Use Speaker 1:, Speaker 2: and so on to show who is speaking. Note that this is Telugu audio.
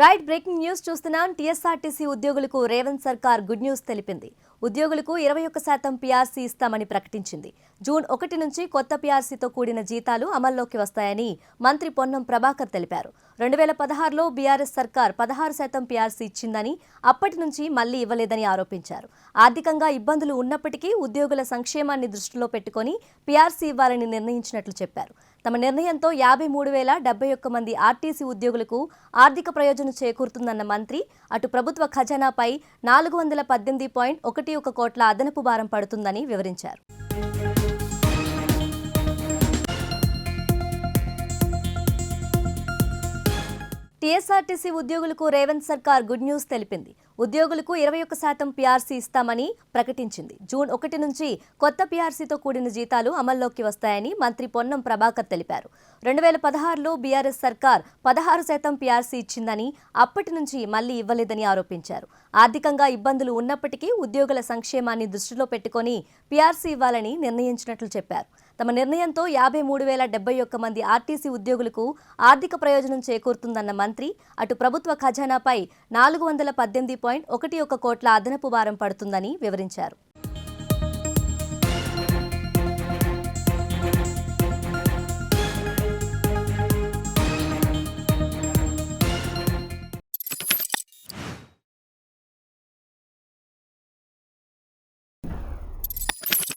Speaker 1: రైట్ బ్రేకింగ్ న్యూస్ చూస్తున్నాం. టీఎస్ఆర్టీసీ ఉద్యోగులకు రేవంత్ సర్కార్ గుడ్ న్యూస్ తెలిపింది. ఉద్యోగులకు ఇరవై ఒక్క శాతం పీఆర్సీ ఇస్తామని ప్రకటించింది. జూన్ ఒకటి నుంచి కొత్త పీఆర్సీతో కూడిన జీతాలు అమల్లోకి వస్తాయని మంత్రి పొన్నం ప్రభాకర్ తెలిపారు. రెండు వేల పదహారులో బీఆర్ఎస్ సర్కార్ పదహారు శాతం పీఆర్సీ ఇచ్చిందని అప్పటి నుంచి మళ్ళీ ఇవ్వలేదని ఆరోపించారు. ఆర్థికంగా ఇబ్బందులు ఉన్నప్పటికీ ఉద్యోగుల సంక్షేమాన్ని దృష్టిలో పెట్టుకుని పీఆర్సీ ఇవ్వాలని నిర్ణయించినట్లు చెప్పారు. తమ నిర్ణయంతో యాభై మూడు వేల డెబ్బై ఒక్క మంది ఆర్టీసీ ఉద్యోగులకు ఆర్థిక ప్రయోజనం చేకూరుతుందన్న మంత్రి అటు ప్రభుత్వ ఖజానాపై నాలుగు వందల పద్దెనిమిది పాయింట్ ఒకటి ఒక కోట్ల అదనపు భారం పడుతుందని వివరించారు. టీఎస్ఆర్టీసీ ఉద్యోగులకు రేవంత్ సర్కార్ గుడ్ న్యూస్ తెలిపింది. ఉద్యోగులకు ఇరవై ఒక్క శాతం పీఆర్సీ ఇస్తామని ప్రకటించింది. జూన్ ఒకటి నుంచి కొత్త పీఆర్సీతో కూడిన జీతాలు అమల్లోకి వస్తాయని మంత్రి పొన్నం ప్రభాకర్ తెలిపారు. రెండు వేల పదహారులో బీఆర్ఎస్ సర్కార్ పదహారు శాతం పీఆర్సీ ఇచ్చిందని అప్పటి నుంచి మళ్ళీ ఇవ్వలేదని ఆరోపించారు. ఆర్థికంగా ఇబ్బందులు ఉన్నప్పటికీ ఉద్యోగుల సంక్షేమాన్ని దృష్టిలో పెట్టుకుని పీఆర్సీ ఇవ్వాలని నిర్ణయించినట్లు చెప్పారు. తమ నిర్ణయంతో యాభై మూడు వేల డెబ్బై ఒక్క మంది ఆర్టీసీ ఉద్యోగులకు ఆర్థిక ప్రయోజనం చేకూరుతుందన్న మంత్రి అటు ప్రభుత్వ ఖజానాపై నాలుగు వందల పద్దెనిమిది పాయింట్ ఒకటి ఒక కోట్ల అదనపు భారం పడుతుందని వివరించారు.